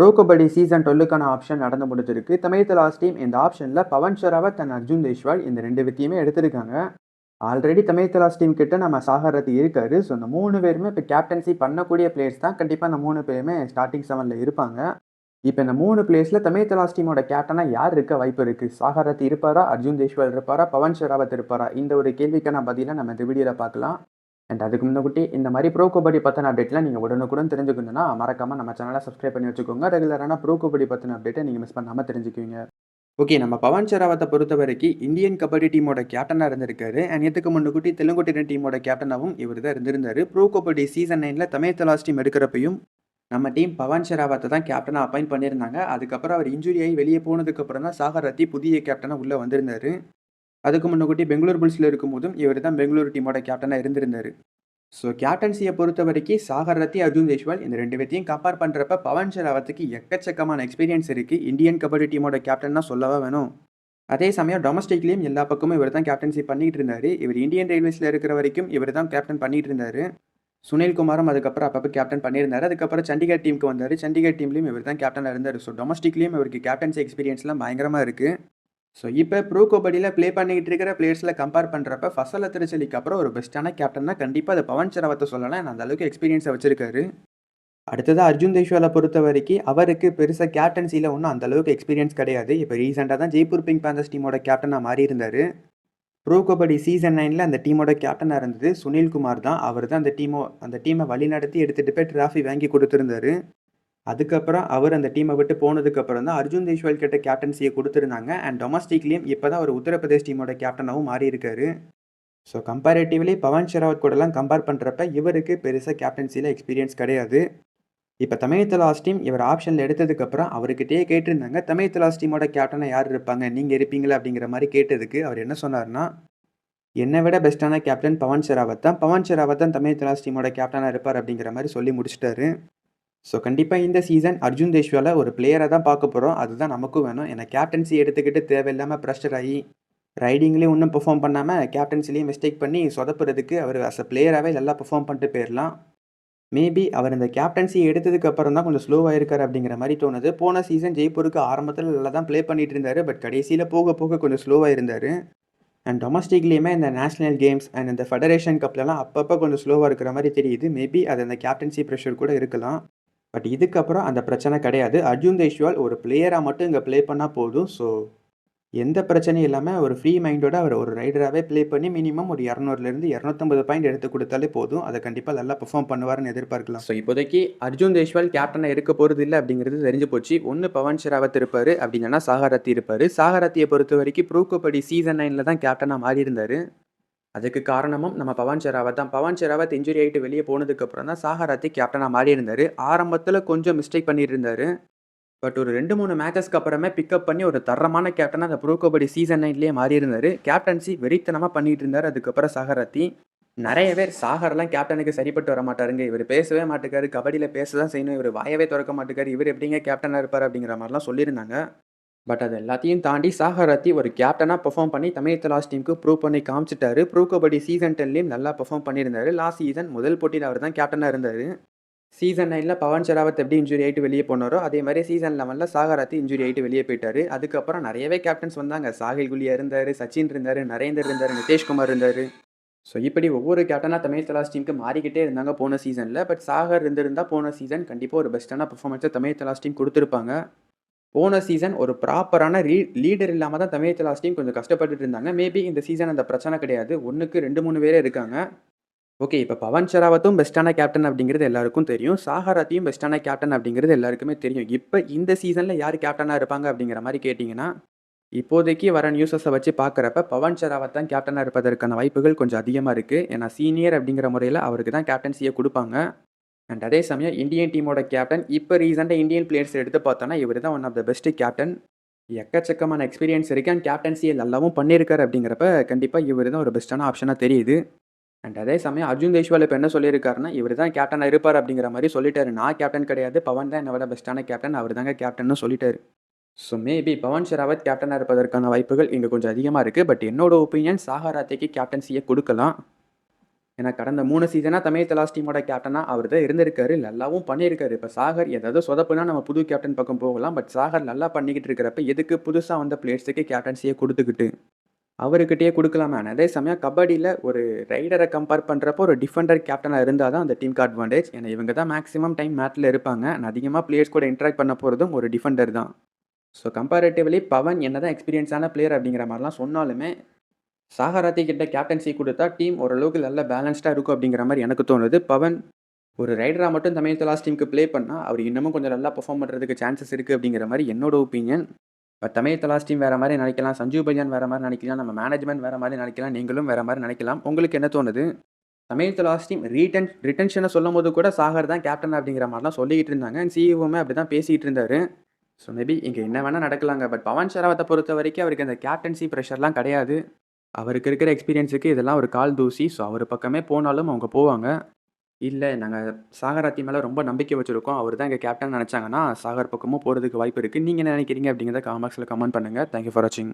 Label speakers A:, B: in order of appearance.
A: Bro kabaddi season டுவெல்லுக்கான auction நடந்து முடிஞ்சிருக்கு. தமிழ் லாஸ்ட் டீம் இந்த ஆப்ஷனில் பவன் ஷராவத் அண்ட் அர்ஜுன் தேஷ்வால் இந்த ரெண்டு வித்தியுமே எடுத்திருக்காங்க. ஆல்ரெடி தமிழ் தலாஸ் டீம் கிட்ட நம்ம சாகரத்து இருக்காரு. ஸோ இந்த மூணு பேருமே இப்போ கேப்டன்சி பண்ணக்கூடிய பிளேயர்ஸ் தான். கண்டிப்பாக இந்த மூணு பேருமே ஸ்டார்டிங் செவனில் இருப்பாங்க. இப்போ இந்த மூணு பிளேஸில் தமிழ் தலாஸ் டீமோட கேப்டனாக யார் இருக்க வாய்ப்பு இருக்குது சாகரத் இருப்பாரா? அர்ஜுன் தேஷ்வால் இருப்பாரா? பவன் ஷராவத் இருப்பாரா? இந்த ஒரு கேள்விக்கான பதிலாக நம்ம இந்த வீடியோவில் பார்க்கலாம். அண்ட் அதுக்கு முன்னாடி இந்த மாதிரி ப்ரோ கபடி பற்றின அப்டேட்லாம் நீங்கள் உடனுக்குடன் தெரிஞ்சுக்கணும்னா மறக்காமல் நம்ம சேனலை சப்ஸ்கிரைப் பண்ணி வச்சுக்கோங்க. ரெகுலரான ப்ரோ கபடி பற்றின அப்டேட்டை நீங்கள் மிஸ் பண்ணாமல் தெரிஞ்சுக்குவீங்க. ஓகே நம்ம பவன் ஷெராவத்தை பொறுத்த வரைக்கும் இந்தியன் கபடி டீமோட கேப்டனாக இருந்திருக்காரு. அண்ட் இதுக்கு முன்னுக்குட்டி தெலுங்குட்டின டீமோட கேப்டனாகவும் இவர் தான் இருந்திருந்தார். ப்ரோ கபடி சீசன் நைனில் தமிழ் தலாஸ் டீம் எடுக்கிறப்பையும் நம்ம டீம் பவன் ஷெராவத்தை தான் கேப்டனாக அப்பாயிண்ட் பண்ணியிருந்தாங்க. அதுக்கப்புறம் அவர் இன்ஜுரி ஆகி வெளியே போனதுக்கப்புறம் தான் சாகர் ரத்தி புதிய கேப்டனாக உள்ளே வந்திருந்தார். அதுக்கு முன்னக்கூட்டி பெங்களூர் புல்ஸில் இருக்கும்போதும் இவர் தான் பெங்களூர் டீமோட கேப்டனாக இருந்திருந்தார். ஸோ கேப்டன்சியை பொறுத்த வரைக்கும் சாகர் ரத்தி அர்ஜுன் தேஷ்வால் இந்த ரெண்டு பேர்த்தையும் கம்பேர் பண்ணுறப்ப பவன் ஷராவத்துக்கு எக்கச்சக்கமான எக்ஸ்பீரியன்ஸ் இருக்குது இந்தியன் கபடி டீமோட கேப்டன்னா சொல்லவா வேணும். அதே சமயம் டொமஸ்டிக்லேயும் எல்லா பக்கமும் இவர் தான் கேப்டன்சி பண்ணிகிட்டு இருந்தார். இவர் இந்தியன் ரயில்வேஸில் இருக்கிற வரைக்கும் இவர் தான் கேப்டன் பண்ணிகிட்டு இருந்தார். சுனில் குமாரும் அதுக்கப்புறம் அப்பப்போ கேப்டன் பண்ணியிருந்தார். அதுக்கப்புறம் சண்டிகர் டீமுக்கு வந்தார். சண்டிகர் டீம்லேயும் இவர் தான் கேப்டனாக இருந்தார். ஸோ டொமஸ்டிக்லேயும் இவருக்கு கேப்டன்சி எக்ஸ்பீரியன்ஸ்லாம் பயங்கரமாக இருக்குது ஸோ இப்போ ப்ரோ கபடியில் ப்ளே பண்ணிக்கிட்டு இருக்கிற பிளேயர்ஸில் கம்பேர் பண்ணுறப்ப ஃபசல திருச்சலிக்கு அப்புறம் ஒரு பெஸ்ட்டான கேப்டன்னா கண்டிப்பாக அது பவன் சரவத்தை சொல்லலாம். அந்த அளவுக்கு எக்ஸ்பீரியன்ஸை வச்சிருக்காரு. அடுத்ததாக அர்ஜுன் தேஷ்வாலை பொறுத்த வரைக்கும் அவருக்கு பெருசாக கேப்டன்சியில் ஒன்றும் அந்தளவுக்கு எக்ஸ்பீரியன்ஸ் கிடையாது. இப்போ ரீசெண்டாக தான் ஜெய்ப்பூர் பிங்க் பேந்தர்ஸ் டீமோட கேப்டனாக மாறி இருந்தார். ப்ரோ கபடி சீசன் நைனில் அந்த டீமோட கேப்டனாக இருந்தது சுனில்குமார் தான். அவர் தான் அந்த டீமோ அந்த டீமை வழிநடத்தி எடுத்துகிட்டு போய் ட்ராஃபி வாங்கி கொடுத்துருந்தாரு. அதுக்கப்புறம் அவர் அந்த டீமை விட்டு போனதுக்கப்புறம் தான் அர்ஜுன் தேஷ்வால் கிட்ட கேப்டன்சியை கொடுத்துருந்தாங்க. அண்ட் டொமஸ்டிக்லேயும் இப்போ தான் அவர் உத்தரப்பிரதேஷ் டீமோட கேப்டனாகவும் மாறியிருக்காரு ஸோ கம்பேரேட்டிவ்லி பவன் ஷெராவத் கூடலாம் கம்பேர் பண்ணுறப்ப இவருக்கு பெருசாக கேப்டன்சியில் எக்ஸ்பீரியன்ஸ் கிடையாது. இப்போ தமிழ் தலாஸ் டீம் இவர் ஆப்ஷனில் எடுத்ததுக்கப்புறம் அவர்கிட்டயே கேட்டிருந்தாங்க. தமிழ் தலாஸ் டீமோட கேப்டனாக யார் இருப்பாங்க? நீங்கள் இருப்பீங்களா? அப்படிங்கிற மாதிரி கேட்டதுக்கு அவர் என்ன சொன்னார்னா என்னை விட பெஸ்ட்டான கேப்டன் பவன் ஷெராவத் தான். பவன் ஷெராவத் தான் தமிழ் தலாஸ் டீமோட கேப்டனாக இருப்பார் அப்படிங்கிற மாதிரி சொல்லி முடிச்சிட்டாரு. ஸோ கண்டிப்பாக இந்த சீசன் அர்ஜுன் தேஷ்வாலை ஒரு பிளேயரை தான் பார்க்க போகிறோம் அதுதான் நமக்கும் வேணும். ஏன்னா கேப்டன்சி எடுத்துக்கிட்டு தேவையில்லாமல் ப்ரெஷர் ஆகி ரைடிங்லேயும் ஒன்றும் பெர்ஃபார்ம் பண்ணாமல் கேப்டன்சிலையும் மிஸ்டேக் பண்ணி சொதப்புறதுக்கு அவர் அஸ் அ பிளேயராகவே நல்லா பெர்ஃபார்ம் பண்ணிட்டு போயிடலாம் மேபி அவர் இந்த கேப்டன்சி எடுத்ததுக்கு அப்புறம் தான் கொஞ்சம் ஸ்லோவாக இருக்கார் அப்படிங்கிற மாதிரி தோணுது. போன சீசன் ஜெய்ப்பூருக்கு ஆரம்பத்தில் நல்லா தான் ப்ளே பண்ணிட்டு இருந்தார். பட் கடைசியில் போக போக கொஞ்சம் ஸ்லோவாக இருந்தார் அண்ட் டொமஸ்டிக்லேயுமே இந்த நேஷனல் கேம்ஸ் அண்ட் இந்த ஃபெடரேஷன் கப்லலாம் அப்பப்போ கொஞ்சம் ஸ்லோவாக இருக்கிற மாதிரி தெரியுது. மேபி அது அந்த கேப்டன்சி ப்ரெஷர் கூட இருக்கலாம். பட் இதுக்கப்புறம் அந்த பிரச்சனை கிடையாது. அர்ஜுன் தேஷ்வால் ஒரு பிளேயராக மட்டும் இங்கே ப்ளே பண்ணால் போதும். ஸோ எந்த பிரச்சனையும் இல்லாமல் ஒரு ஃப்ரீ மைண்டோட அவர் ஒரு ரைடராகவே ப்ளே பண்ணி மினிமம் ஒரு இரநூறுலேருந்து இரநூத்தம்பது பாயிண்ட் எடுத்து கொடுத்தாலே போதும். அதை கண்டிப்பாக நல்லா பெர்ஃபார்ம் பண்ணுவார்னு எதிர்பார்க்கலாம். ஸோ இப்போதைக்கு அர்ஜுன் தேஷ்வால் கேப்டனாக இருக்க போகிறது இல்லை அப்படிங்கிறது தெரிஞ்சு போச்சு. ஒன்று பவன் ஷெராவத் இருப்பார் அப்படின்னா சாகரத்தி இருப்பார். சாகரத்தியை பொறுத்த வரைக்கும் ப்ரூக்கோபடி சீசன் நைனில் தான் கேப்டனாக மாறி இருந்தார் அதுக்கு காரணமும் நம்ம பவன் ஷெராவத் தான். பவன் ஷெராவத் இன்ஜுரி ஆகிட்டு வெளியே போனதுக்கப்புறம் தான் சாகராத்தி கேப்டனாக மாறி இருந்தார். ஆரம்பத்தில் கொஞ்சம் மிஸ்டேக் பண்ணிட்டு இருந்தார். பட் ஒரு ரெண்டு மூணு மேட்சஸ்க்கு அப்புறமே பிக்கப் பண்ணி ஒரு தரமான கேப்டனாக அந்த ப்ரோ கபடி சீசன் நைன்லேயே மாறி இருந்தார். கேப்டன்சி வெறித்தனமாக பண்ணிட்டு இருந்தார். அதுக்கப்புறம் சாகராத்தி நிறைய பேர் சாகர்லாம் கேப்டனுக்கு சரிப்பட்டு வர மாட்டாருங்க. இவர் பேசவே மாட்டேக்காரு. கபடியில் பேச தான் செய்யணும். இவர் வாயவே திறக்க மாட்டேக்காரு. இவர் எப்படிங்க கேப்டனாக இருப்பார் அப்படிங்கிற மாதிரிலாம் சொல்லியிருந்தாங்க. பட் அது எல்லாத்தையும் தாண்டி சாகராத்தி ஒரு கேப்டனாக பெர்ஃபார்ம் பண்ணி தமிழ் லாஸ்ட் டீமுக்கு ப்ரூவ் பண்ணி காமிச்சிட்டாரு. ப்ரூ கபடி சீசன் டென்லேயும் நல்லா பெர்ஃபார்ம் பண்ணியிருந்தாரு. லாஸ்ட் சீசன் முதல் போட்டியில் அவர் தான் கேப்டனாக இருந்தார். சீசன் நைனில் பவன் ஷெராவத் எப்படி இன்ஜுரி ஆகிட்டு வெளியே போனாரோ அதே மாதிரி சீசன் லெவனில் சாகராத்தி இன்ஜுரி ஆகிட்டு வெளியே போயிட்டார். அதுக்கப்புறம் நிறையவே கேப்டன்ஸ் வந்தாங்க. சாகில் குலியா இருந்தார் சச்சின் இருந்தார் நரேந்தர் இருந்தார் நிதேஷ்குமார் இருந்தார். ஸோ இப்படி ஒவ்வொரு கேப்டனாக தமிழ் தலாஸ் டீமுக்கு மாறிக்கிட்டே இருந்தாங்க போன சீசனில் பட் சாகர் இருந்திருந்தால் போன சீசன் கண்டிப்பாக ஒரு பெஸ்ட்டான பர்ஃபார்மன்ஸை தமிழ் தலாஸ் டீம் கொடுத்துருப்பாங்க. போன சீசன் ஒரு ப்ராப்பரான ரீ லீடர் இல்லாமல் தான் தமிழ் தலாஸ் டீம் கொஞ்சம் கஷ்டப்பட்டுட்டு இருந்தாங்க. மேபி இந்த சீசன் அந்த பிரச்சனை கிடையாது. ஒன்றுக்கு ரெண்டு மூணு பேரே இருக்காங்க. ஓகே இப்போ பவன் ஷெராவத்தும் பெஸ்ட்டான கேப்டன் அப்படிங்கிறது எல்லாருக்கும் தெரியும். சாகராத்தையும் பெஸ்ட்டான கேப்டன் அப்படிங்கிறது எல்லாருக்குமே தெரியும். இப்போ இந்த சீசனில் யார் கேப்டனாக இருப்பாங்க அப்படிங்கிற மாதிரி கேட்டிங்கன்னா இப்போதைக்கு வர நியூஸஸை வச்சு பார்க்குறப்ப பவன் ஷெராவத் தான் கேப்டனாக இருப்பதற்கான வாய்ப்புகள் கொஞ்சம் அதிகமாக இருக்குது ஏன்னா சீனியர் அப்படிங்கிற முறையில் அவருக்கு தான் கேப்டன்சியை கொடுப்பாங்க. அண்ட் அதே சமயம் இந்தியன் டீமோட கேப்டன் இப்போ ரீசெண்டாக இந்தியன் பிளேயர்ஸ் எடுத்து பார்த்தோன்னா இவர் தான் one of the best captain எக்கச்சக்கமான எக்ஸ்பீரியன்ஸ் இருக்குது அண்ட் கேப்டன்சியை நல்லாவும் பண்ணியிருக்காரு அப்படிங்கிறப்ப கண்டிப்பாக இவர் தான் ஒரு பெஸ்ட்டான ஆப்ஷனாக தெரியுது. அண்ட் அதே சமயம் அர்ஜுன் தேஷ்வால் இப்போ என்ன சொல்லியிருக்காருன்னா இவர் தான் கேப்டனாக இருப்பார் அப்படிங்கிற மாதிரி சொல்லிட்டாரு. நான் கேப்டன் கிடையாது. பவன் தான் என்னோட பெஸ்ட்டான கேப்டன் அவர் தாங்க கேப்டன்னு சொல்லிட்டாரு. ஸோ மேபி பவன் ஷெராவத் கேப்டனாக இருப்பதற்கான வாய்ப்புகள் இங்கே கொஞ்சம் அதிகமாக இருக்குது பட் என்னோட ஒப்பீனியன் சாகராத்தைக்கு கேப்டன்சியை கொடுக்கலாம். ஏன்னா கடந்த மூணு சீசனாக தமிழ் தலாஸ் டீமோட கேப்டனாக அவர் தான் இருந்திருக்காரு. நல்லாவும் பண்ணியிருக்காரு. இப்போ சாகர் ஏதாவது சொதப்புனா நம்ம புது கேப்டன் பக்கம் போகலாம். பட் சாகர் நல்லா பண்ணிக்கிட்டு இருக்கிறப்ப, எதுக்கு புதுசாக வந்த பிளேயர்ஸுக்கு கேப்டன்சியை கொடுத்துக்கிட்டு அவர்கிட்டயே கொடுக்கலாமே அதே சமயம் கபடியில் ஒரு ரைடரை கம்பேர் பண்ணுறப்போ ஒரு டிஃபெண்டர் கேப்டனாக இருந்தால் தான் அந்த டீமுக்கு அட்வான்டேஜ். ஏன்னா இவங்க தான் மேக்ஸிமம் டைம் மேட்டில் இருப்பாங்க. நான் அதிகமாக பிளேயர்ஸ் கூட இன்ட்ராக்ட் பண்ண போகிறதும் ஒரு டிஃபெண்டர் தான். ஸோ கம்பேரேட்டிவ்லி பவன் என்னதான் எக்ஸ்பீரியன்ஸான பிளேயர் அப்படிங்கிற மாதிரிலாம் சொன்னாலுமே, சாகராத்தி கிட்ட கேப்டன்சி கொடுத்தா டீம் ஓரளவுக்கு நல்ல பேலன்ஸ்டாக இருக்கும் அப்படிங்கிற மாதிரி எனக்கு தோணுது. பவன் ஒரு ரைடராக மட்டும் தமிழ் தலாஸ் டீமுக்கு ப்ளே பண்ணால் அவர் இன்னமும் கொஞ்சம் நல்லா பர்ஃபார்ம் பண்ணுறதுக்கு சான்சஸ் இருக்குது அப்படிங்கிற மாதிரி என்னோட opinion. But Tamil Thalaivas team வேறு மாதிரி நினைக்கலாம் சஞ்சு பைஜான் வேறு மாதிரி நினைக்கலாம் நம்ம மேனேஜ்மெண்ட் வேற மாதிரி நினைக்கலாம் நீங்களும் வேறு மாதிரி நினைக்கலாம் உங்களுக்கு என்ன தோணுது? தமிழ் தலாஸ் டீம் ரீட்டன் ரிட்டன்ஷனை சொல்லும் சொல்லும்போது கூட சாகர் தான் கேப்டன் அப்படிங்கிற மாதிரிலாம் சொல்லிக்கிட்டு இருந்தாங்க. அண்ட் அப்படி தான் பேசிகிட்டு இருந்தார் ஸோ மேபி இங்கே என்ன வேணால் நடக்கலாங்க. பட் பவன் ஷராவத்தை பொறுத்த வரைக்கும் அவருக்கு அந்த கேப்டன்சி ப்ரெஷர்லாம் கிடையாது. அவருக்கு இருக்கிற எக்ஸ்பீரியன்ஸுக்கு இதெல்லாம் ஒரு கால் தூசி. ஸோ அவர் பக்கமே போனாலும் அவங்க போவாங்க. இல்லை நாங்கள் சாகராத்தி மேலே ரொம்ப நம்பிக்கை வச்சுருக்கோம் அவர் தான் எங்கள் கேப்டன் நினச்சாங்கன்னா சாகர் பக்கமும் போகிறதுக்கு வாய்ப்பு இருக்குது நீங்கள் என்ன நினைக்கிறீங்க அப்படிங்கிறத காமெக்ஸில் கமெண்ட் பண்ணுங்க. தேங்க் யூ ஃபார் வாட்சிங்.